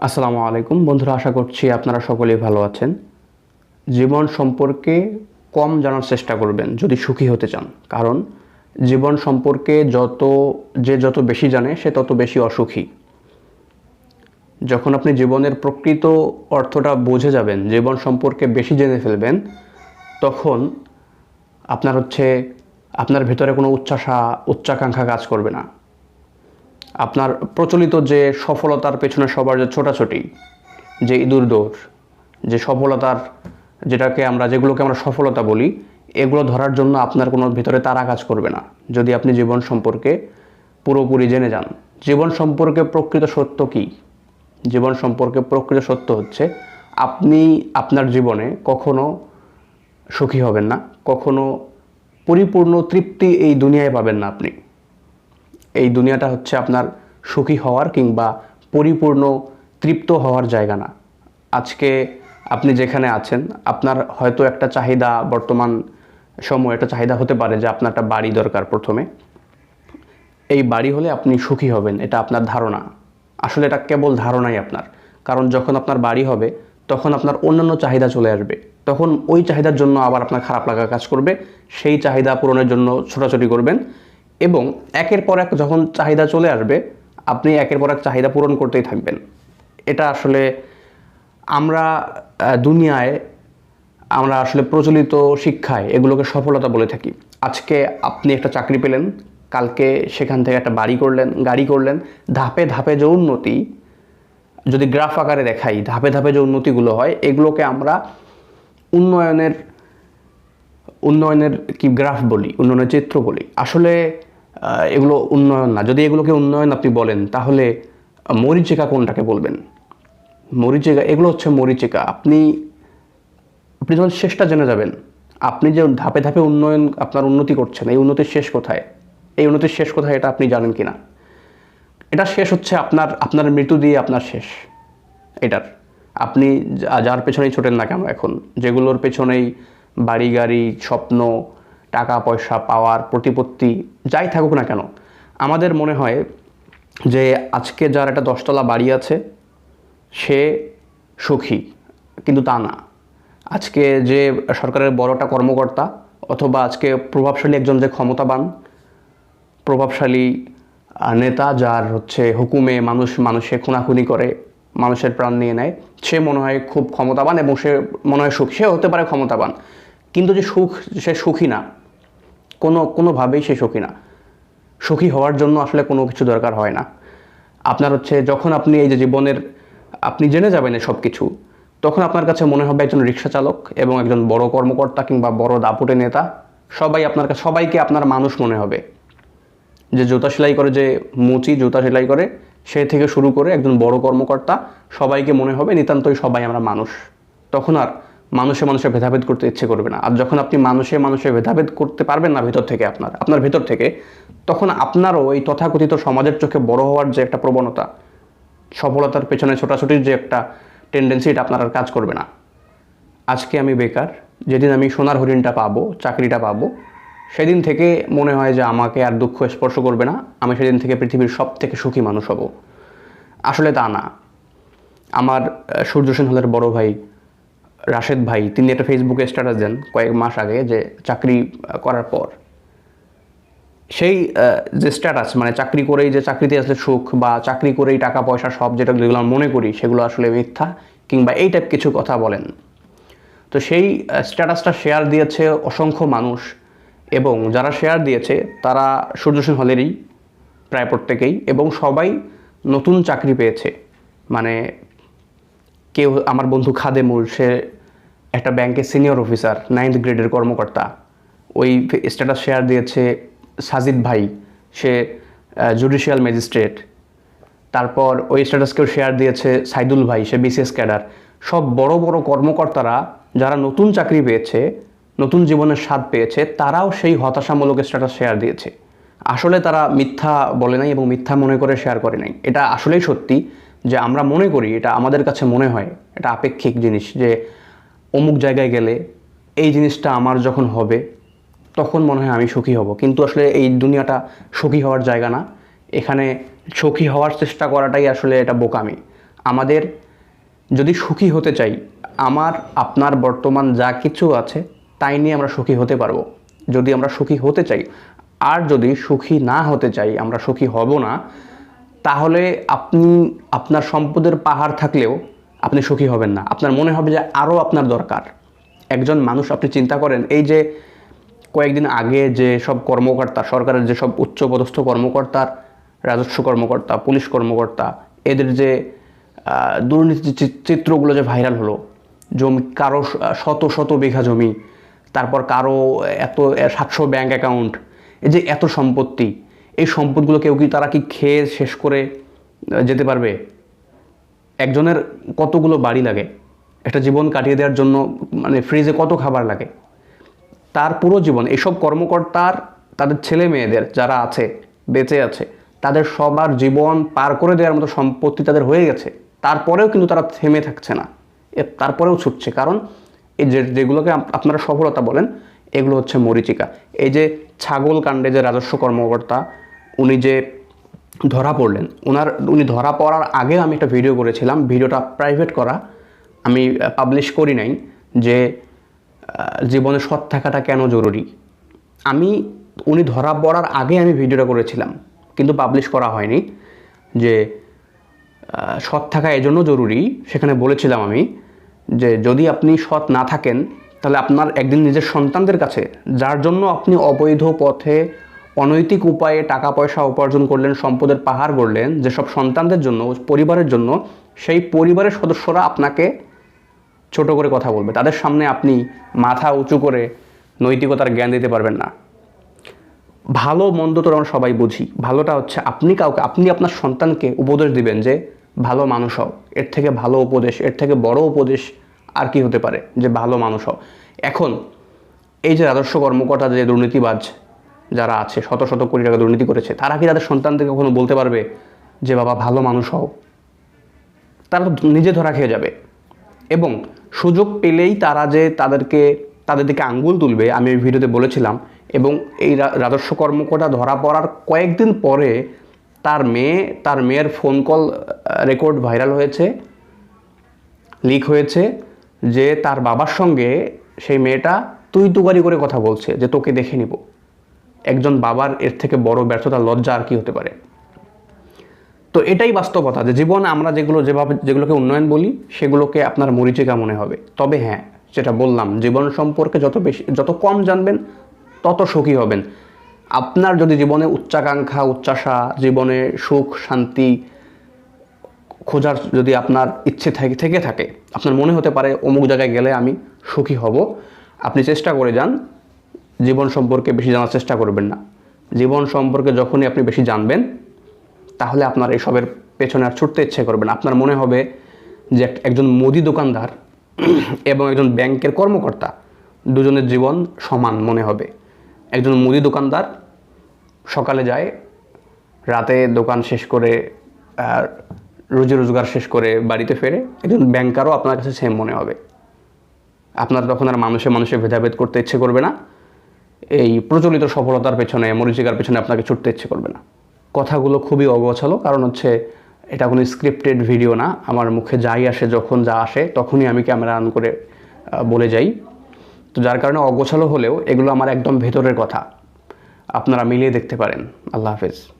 আসসালামু আলাইকুম। বন্ধুরা, আশা করছি আপনারা সকলেই ভালো আছেন। জীবন সম্পর্কে কম জানার চেষ্টা করবেন যদি সুখী হতে চান। কারণ জীবন সম্পর্কে যত, যে যত বেশি জানে, সে তত বেশি অসুখী। যখন আপনি জীবনের প্রকৃত অর্থটা বুঝে যাবেন, জীবন সম্পর্কে বেশি জেনে ফেলবেন, তখন আপনার হচ্ছে, আপনার ভেতরে কোনো উচ্চাসা উচ্চাকাঙ্ক্ষা কাজ করবে না। আপনার প্রচলিত যে সফলতার পেছনে সবার যে ছোটাছুটি, যে ইঁদুর দৌড়, যে সফলতার যেটাকে আমরা, যেগুলোকে আমরা সফলতা বলি, এগুলো ধরার জন্য আপনার কোনো ভিতরে তারা কাজ করবে না। যদি আপনি জীবন সম্পর্কে পুরোপুরি জেনে যান, জীবন সম্পর্কে প্রকৃত সত্য কী? জীবন সম্পর্কে প্রকৃত সত্য হচ্ছে, আপনি আপনার জীবনে কখনো সুখী হবেন না, কখনো পরিপূর্ণ তৃপ্তি এই দুনিয়ায় পাবেন না আপনি। এই দুনিয়াটা হচ্ছে আপনার সুখী হওয়ার কিংবা পরিপূর্ণ তৃপ্ত হওয়ার জায়গা না। আজকে আপনি যেখানে আছেন, আপনার হয়তো একটা চাহিদা বর্তমান সময় একটা চাহিদা হতে পারে যে আপনার একটা বাড়ি দরকার প্রথমে। এই বাড়ি হলে আপনি সুখী হবেন, এটা আপনার ধারণা। আসলে এটা কেবল ধারণাই আপনার। কারণ যখন আপনার বাড়ি হবে, তখন আপনার অন্যান্য চাহিদা চলে আসবে। তখন ওই চাহিদার জন্য আবার আপনার খারাপ লাগা কাজ করবে। সেই চাহিদা পূরণের জন্য ছোটাছুটি করবেন। এবং একের পর এক যখন চাহিদা চলে আসবে, আপনি একের পর এক চাহিদা পূরণ করতেই থাকবেন। এটা আসলে আমরা দুনিয়ায় আমরা আসলে প্রচলিত শিক্ষায় এগুলোকে সফলতা বলে থাকি। আজকে আপনি একটা চাকরি পেলেন, কালকে সেখান থেকে একটা বাড়ি করলেন, গাড়ি করলেন, ধাপে ধাপে যে উন্নতি, যদি গ্রাফ আকারে দেখাই, ধাপে ধাপে যে উন্নতিগুলো হয়, এগুলোকে আমরা উন্নয়নের উন্নয়নের কি গ্রাফ বলি, উন্নয়নের চিত্র বলি। আসলে এগুলো উন্নয়ন না। যদি এগুলোকে উন্নয়ন আপনি বলেন, তাহলে মরিচিকা কোনটাকে বলবেন? মরিচিকা, এগুলো হচ্ছে মরিচিকা। আপনি আপনি যখন শেষটা জেনে যাবেন, আপনি যে ধাপে ধাপে উন্নয়ন, আপনার উন্নতি করছেন, এই উন্নতির শেষ কোথায়? এই উন্নতির শেষ কোথায় এটা আপনি জানেন কি না এটা শেষ হচ্ছে আপনার আপনার মৃত্যু দিয়ে আপনার শেষ। এটার। আপনি যার পেছনেই ছোটেন না কেন এখন? যেগুলোর পেছনেই বাড়ি, গাড়ি, স্বপ্ন টাকা, পয়সা পাওয়ার প্রতিপত্তি, যাই থাকুক না কেন, আমাদের মনে হয় যে আজকে যার একটা দশতলা বাড়ি আছে, সে সুখী, কিন্তু তা না। আজকে যে সরকারের বড়টা কর্মকর্তা অথবা আজকে প্রভাবশালী একজন যে ক্ষমতাবান, প্রভাবশালী নেতা যার হচ্ছে হুকুমে মানুষ মানুষে খুনাখুনি করে, মানুষের প্রাণ নিয়ে নেয়, সে মনে হয় খুব ক্ষমতাবান এবং সে মনে হয় সুখ সে হতে পারে ক্ষমতাবান। কিন্তু যে সুখ, সে সুখী না। কোনো, কোনোভাবেই সে সুখী না। সুখী হওয়ার জন্য আসলে কোনো কিছু দরকার হয় না। আপনার হচ্ছে যখন আপনি এই যে জীবনের, আপনি জেনে যাবেন সব কিছু তখন আপনার কাছে মনে হবে একজন রিক্সা চালক এবং একজন বড় কর্মকর্তা কিংবা বড় দাপুটে নেতা। সবাই আপনার কাছে সবাইকে আপনার মানুষ মনে হবে। যে জুতা সেলাই করে, যে মুচি জুতা সেলাই করে, সে থেকে শুরু করে একজন বড় কর্মকর্তা সবাইকে মনে হবে। নিতান্তই সবাই আমরা মানুষ। তখন আর মানুষে মানুষে ভেদাভেদ করতে ইচ্ছে করবে না। আর যখন আপনি মানুষে মানুষে ভেদাভেদ করতে পারবেন না ভেতর থেকে আপনার আপনার ভেতর থেকে তখন আপনারও এই তথাকথিত সমাজের চোখে বড় হওয়ার যে একটা প্রবণতা সফলতার পেছনে ছোটাছুটির যে একটা টেন্ডেন্সি এটা আপনার আর কাজ করবে না। আজকে আমি বেকার যেদিন আমি সোনার হরিণটা পাবো চাকরিটা পাবো সেদিন থেকে মনে হয় যে আমাকে আর দুঃখ স্পর্শ করবে না আমি সেদিন থেকে পৃথিবীর সব থেকে সুখী মানুষ হব। আসলে তা না। আমার আহ, সূর্য সেন হলের বড় ভাই রাশেদ ভাই, তিনি একটা ফেসবুকে স্ট্যাটাস দেন কয়েক মাস আগে যে চাকরি করার পর। সেই যে স্ট্যাটাস মানে চাকরি করেই যে চাকরিতে আসলে সুখ বা চাকরি করেই টাকা, পয়সা সব যেটা যেগুলো আমরা মনে করি সেগুলো আসলে মিথ্যা কিংবা এই টাইপ কিছু কথা বলেন। তো সেই স্ট্যাটাসটা শেয়ার দিয়েছে অসংখ্য মানুষ এবং যারা শেয়ার দিয়েছে তারা সূর্যসেন হলেরই প্রায় প্রত্যেকেই এবং সবাই নতুন চাকরি পেয়েছে। মানে কেউ, আমার বন্ধু খাদেমুল, সে একটা ব্যাংকের সিনিয়র অফিসার নাইন্থ গ্রেডের কর্মকর্তা, ওই স্ট্যাটাস শেয়ার দিয়েছে সাজিদ ভাই। সে জুডিশিয়াল ম্যাজিস্ট্রেট তারপর ওই স্ট্যাটাসকেও শেয়ার দিয়েছে সাইদুল ভাই, সে বিসিএস ক্যাডার সব বড় বড় কর্মকর্তারা যারা নতুন চাকরি পেয়েছে, নতুন জীবনের স্বাদ পেয়েছে, তারাও সেই হতাশামূলক স্ট্যাটাস শেয়ার দিয়েছে। আসলে তারা মিথ্যা বলে নাই এবং মিথ্যা মনে করে শেয়ার করে নাই। এটা আসলেই সত্যি যে আমরা মনে করি, এটা আমাদের কাছে মনে হয়, এটা আপেক্ষিক জিনিস যে অমুক জায়গায় গেলে এই জিনিসটা আমার যখন হবে, তখন মনে হয় আমি সুখী হব। কিন্তু আসলে এই দুনিয়াটা সুখী হওয়ার জায়গা না। এখানে সুখী হওয়ার চেষ্টা করাটাই আসলে এটা বোকামি। আমাদের যদি সুখী হতে চাই, আমার, আপনার বর্তমান যা কিছু আছে, তাই নিয়ে আমরা সুখী হতে পারব। যদি আমরা সুখী হতে চাই, আর যদি সুখী না হতে চাই, আমরা সুখী হব না, তাহলে আপনি, আপনার সম্পদের পাহাড় থাকলেও আপনি সুখী হবেন না। আপনার মনে হবে যে আরও আপনার দরকার। একজন মানুষ, আপনি চিন্তা করেন, এই যে কয়েকদিন আগে যে সব কর্মকর্তা, সরকারের যে সব উচ্চপদস্থ কর্মকর্তার, রাজস্ব কর্মকর্তা, পুলিশ কর্মকর্তা, এদের যে দুর্নীতি চিত্রগুলো যে ভাইরাল হলো, জমি, কারও শত শত বিঘা জমি, তারপর কারও এত সাতশো ব্যাঙ্ক অ্যাকাউন্ট এই যে এত সম্পত্তি, এই সম্পদগুলো কেউ কি তারা কি খেয়ে শেষ করে যেতে পারবে? একজনের কতগুলো বাড়ি লাগে, একটা জীবন কাটিয়ে দেওয়ার জন্য মানে ফ্রিজে কত খাবার লাগে, তার পুরো জীবন, এসব কর্মকর্তার, তাদের ছেলে মেয়েদের যারা আছে, বেঁচে আছে, তাদের সবার জীবন পার করে দেওয়ার মতো সম্পত্তি তাদের হয়ে গেছে, তারপরেও কিন্তু তারা থেমে থাকছে না তারপরেও ছুটছে, কারণ এই যে যেগুলোকে আপনারা সফলতা বলেন, এগুলো হচ্ছে মরিচিকা। এই যে ছাগল কাণ্ডে যে রাজস্ব কর্মকর্তা, উনি যে ধরা পড়লেন। ওনার, উনি ধরা পড়ার আগে আমি একটা ভিডিও করেছিলাম। ভিডিওটা প্রাইভেট করা। আমি পাবলিশ করি নাই যে জীবনে সৎ থাকাটা কেন জরুরি। আমি, উনি ধরা পড়ার আগে আমি ভিডিওটা করেছিলাম, কিন্তু পাবলিশ করা হয়নি যে সৎ থাকা এজন্য জরুরি। সেখানে বলেছিলাম আমি যে, যদি আপনি সৎ না থাকেন, তাহলে আপনার একদিন নিজের সন্তানদের কাছে, যার জন্য আপনি অবৈধ পথে অনৈতিক উপায়ে টাকা পয়সা উপার্জন করলেন, সম্পদের পাহাড় গড়লেন, যেসব সন্তানদের জন্য, পরিবারের জন্য, সেই পরিবারের সদস্যরা আপনাকে ছোট করে কথা বলবে। তাদের সামনে আপনি মাথা উঁচু করে নৈতিকতার জ্ঞান দিতে পারবেন না। ভালো, মন্দ তো আমরা সবাই বুঝি। ভালোটা হচ্ছে আপনি কাউকে, আপনি আপনার সন্তানকে উপদেশ দিবেন যে, ভালো মানুষ হও। এর থেকে ভালো উপদেশ, এর থেকে বড় উপদেশ আর কি হতে পারে? যে, ভালো মানুষ হও। এখন, এই যে রাজস্ব কর্মকর্তা যে দুর্নীতিবাজ যারা আছে, শত শত কোটি টাকা দুর্নীতি করেছে, তারা কি তাদের সন্তানদেরকে কখনো বলতে পারবে যে, বাবা, ভালো মানুষ হও তারা তো নিজে ধরা খেয়ে যাবে। এবং সুযোগ পেলেই তারা যে তাদেরকে, তাদের দিকে আঙ্গুল তুলবে, আমি ওই ভিডিওতে বলেছিলাম, এবং এই রাজস্ব কর্মকর্তা ধরা পড়ার কয়েকদিন পরে তার মেয়ে, তার মেয়ের ফোন কল রেকর্ড ভাইরাল হয়েছে লিক হয়েছে, যে তার বাবার সঙ্গে সেই মেয়েটা তুই তুকারি করে কথা বলছে, যে তোকে দেখে নিব। একজন বাবার এর থেকে বড় ব্যর্থতা, লজ্জা আর কি হতে পারে? তো এটাই বাস্তবতা যে জীবনে আমরা যেগুলো যেভাবে, যেগুলোকে উন্নয়ন বলি, সেগুলোকে আপনার মরিচিকা মনে হবে। তবে হ্যাঁ যেটা বললাম, জীবন সম্পর্কে যত বেশি, যত কম জানবেন, তত সুখী হবেন। আপনার যদি জীবনে উচ্চাকাঙ্ক্ষা উচ্চাসা জীবনে সুখ, শান্তি খোঁজার যদি আপনার ইচ্ছে থাকে, থেকে থাকে, আপনার মনে হতে পারে, অমুক জায়গায় গেলে আমি সুখী হব। আপনি চেষ্টা করে যান জীবন সম্পর্কে বেশি জানার চেষ্টা করবেন না। জীবন সম্পর্কে যখনই আপনি বেশি জানবেন, তাহলে আপনার এসবের পেছনে আর ছুটতে ইচ্ছে করবে না। আপনার মনে হবে যে একজন মুদি দোকানদার এবং একজন ব্যাংকের কর্মকর্তা, দুজনের জীবন সমান মনে হবে। একজন মুদি দোকানদার সকালে যায়, রাতে দোকান শেষ করে, আর রুজি রোজগার শেষ করে বাড়িতে ফেরে একজন ব্যাংকারও আপনার কাছে সেম মনে হবে। আপনার তখন আর মানুষে মানুষে ভেদাভেদ করতে ইচ্ছে করবে না। এই প্রচলিত সফলতার পেছনে, মরিচিকার পেছনে আপনাকে ছুটতে ইচ্ছে করবে না। কথাগুলো খুবই অগোছালো, কারণ হচ্ছে এটা কোনো স্ক্রিপ্টেড ভিডিও না। আমার মুখে যাই আসে, যখন যা আসে, তখনই আমি ক্যামেরা অন করে বলে যাই। তো যার কারণে অগোছালো হলেও এগুলো আমার একদম ভেতরের কথা। আপনারা মিলিয়ে দেখতে পারেন। আল্লাহ হাফেজ।